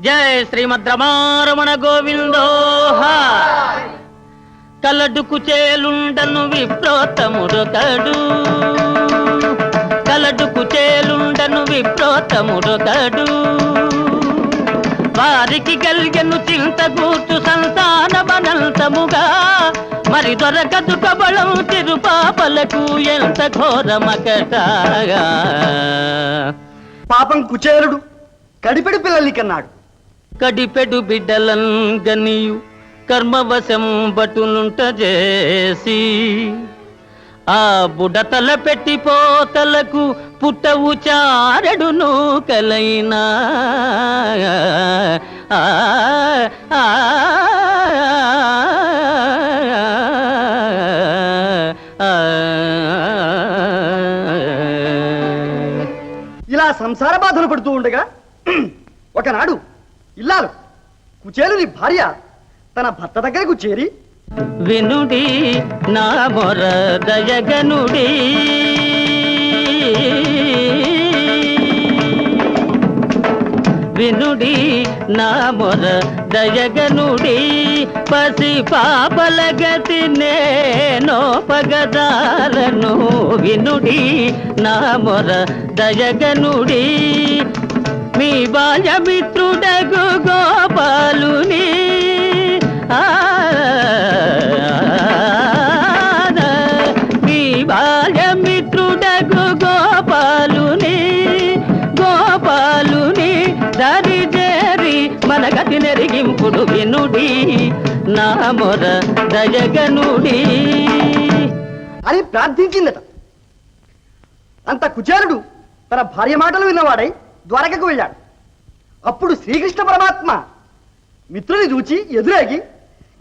జయ శ్రీమద్రమారమణ గోవిందోహ కలడుకు చేలుండను విప్రోతముడొకడు కలడుకు చేలుండను విప్రోతముడొకడు వారికి గల్గెను చింత గూర్చు సంతానమనంతముగా మరి దొరకదు కబళం తిరుపాపలకు ఎంత ఘోరమకటాగా. పాపం కుచేరుడు కడిపిడి పిల్లలికన్నాడు కడిపెడు బిడ్డలం గనియు కర్మవశం బటునుంట చేసి ఆ బుడతల పెట్టిపోతలకు పుట్టవు చారడును కలైనా ఆ, ఆ. ఇలా సంసార బాధలు పడుతూ ఉండగా ఒకనాడు ఇల్లాలు. కుచేలుని భార్య. తన భర్త దగ్గరకు చేరి. వినుడి నా మొర దయగనుడి. వినుడి నా మొర దయగనుడి. పసి పాపల గతి నేనో పగదాలను. వినుడి నా మొర దయగనుడి. మీ బాల్యమిత్రుడగు గోపాలుని. మీ బాల్యమిత్రుడగు గోపాలుని. గోపాలుని దరి చేరి మన గతి నెరిగింపుడు వినుడి. నా మొర దయగనుడి. అని ప్రార్థించిందట. అంత కుచారుడు తన భార్య మాటలు విన్నవాడై ద్వారకకు వెళ్ళాడు. అప్పుడు శ్రీకృష్ణ పరమాత్మ మిత్రుని చూచి ఎదురాగి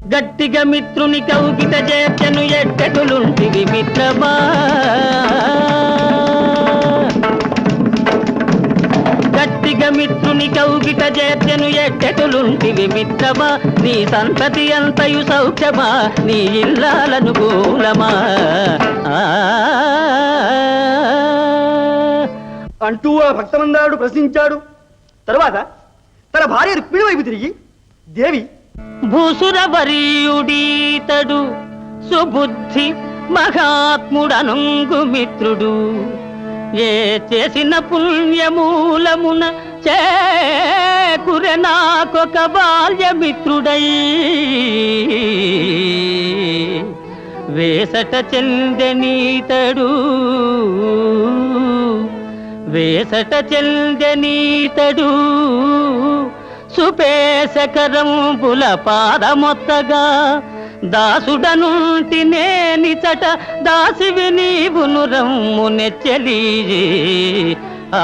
గట్టిగా మిత్రుని కౌగిట చేర్చను ఎట్టటులుంటివి మిత్రమా? గట్టిగా మిత్రుని కౌగిట చేర్చను ఎట్టకులుంటివి మిత్రమా? నీ సంతతి అంతయు సౌఖ్యమా? నీ ఇల్లాలనుకూలమా? అంటూ ఆ భక్తమందారుడు ప్రశ్నించాడు. తరువాత తన భార్య రుక్మిణి వైపు తిరిగి దేవి భూసురవరీయుడీతడు సుబుద్ధి మహాత్ముడనుంగు మిత్రుడు. ఏ చేసిన పుణ్యమూలమున చేకురె నాకొక బాల్యమిత్రుడై. వేసట చెందనీతడు వేసట చెందెనీతడు సుపేశకరంబుల పాదమొత్తగా దాసుడనుంటి నేనిచట దాసివి నీవును రమ్ము నెచ్చలి ఆ,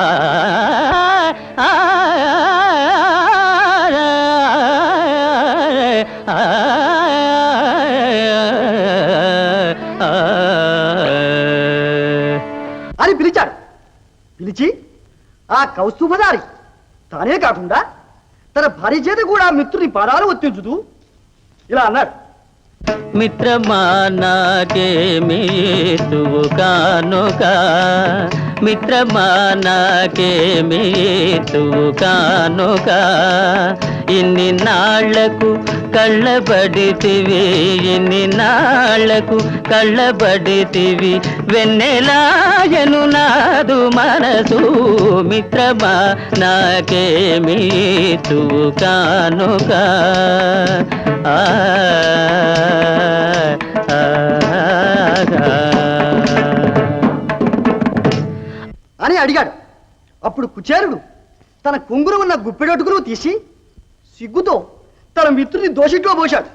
ఆ. పిలిచి ఆ కౌస్తుభదారి తానే కాకుండా తన భార్య చేత కూడా మిత్రుని పాదాలు ఒత్తించుతూ ఇలా అన్నాడు. మిత్రమా నాకేమీ కానుక మిత్రమా నాకేమీ కానుక ఇన్ని నాళ్ళకు కళ్ళబడితివి ఇన్ని నాళ్ళకు కళ్ళబడితివి వెన్నెలాయను నా కాదు మనసు మిత్రమా నాకేమీతువు కానుక ఆ అని అడిగాడు. అప్పుడు కుచేరుడు తన కుంగురు ఉన్న గుప్పెడొట్టుకును తీసి సిగ్గుతో తన మిత్రుని దోషిట్లో పోశాడు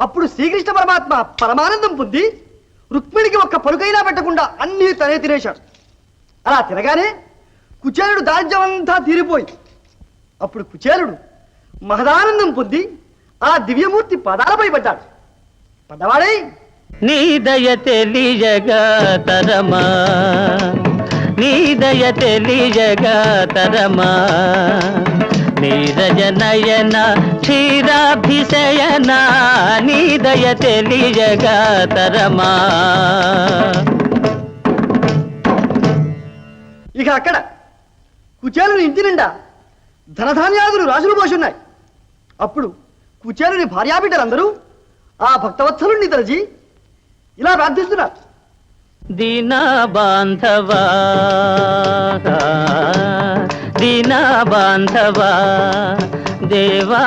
అప్పుడు శ్రీకృష్ణ పరమాత్మ పరమానందం పొంది రుక్మిణికి ఒక్క పలుకైనా పెట్టకుండా అన్నీ తనే తినేశాడు. అలా తినగానే కుచేలుడు దారిద్ర్యం తీరిపోయి. అప్పుడు కుచేలుడు మహదానందం పొంది ఆ దివ్యమూర్తి పదాలపై పడ్డాడు. పడ్డవాడై నీ దయ తెలియగా తరమా. నీ దయ తెలియగా తరమా. నీరజ నయన క్షీరాభిషయన నీ దయ తెలియగా తరమా. ఇక అక్కడ కుచేలుని ఇంటి నిండా ధనధాన్యాదులు రాజులు పోషున్నాయి అప్పుడు కుచేలుని భార్యాబిడ్డలందరూ ఆ భక్తవత్సలుణ్ణి తలచి ఇలా ప్రార్థిస్తున్నారు. దీన బాంధవా దీన బాంధవా దేవా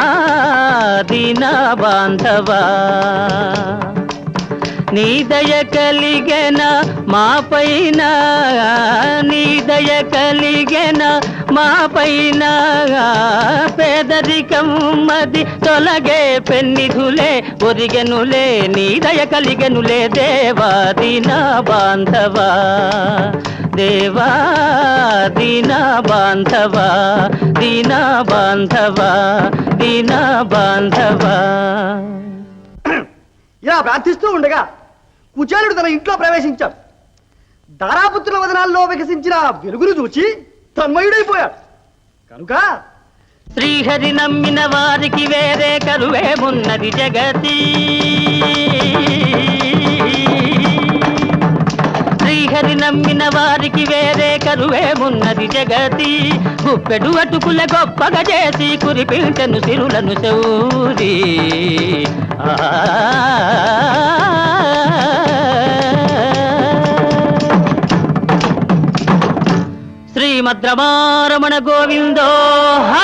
దీన బాంధవా నీ దయ కలిగెన మా పైన నీ దయ కలిగెన మా పైన పేదరికం మది తొలగే పెన్నిధులే ఒరిగెనులే నీ దయ కలిగెనులే దేవా దీనా బాంధవా దేవా దీనా బాంధవా దీనా బాంధవా దీనా బాంధవా. ఇలా ప్రార్థిస్తూ ఉండగా కుచేలుడు తన ఇంట్లో ప్రవేశించాడు. దారాపుత్రుల వదనాల్లో వికసించిన వెలుగును చూచి తన్మయుడైపోయాడు. కనుక శ్రీహరి నమ్మిన వారికి వేరే కరువేమున్నది జగతి. శ్రీహరి నమ్మిన వారికి వేరే కరువేమున్నది జగతి. గుప్పెడు అటుకుల గొప్పగా చేసి కురిపించను సిరులను చౌరి శ్రీమద్రమారమణ గోవిందో హా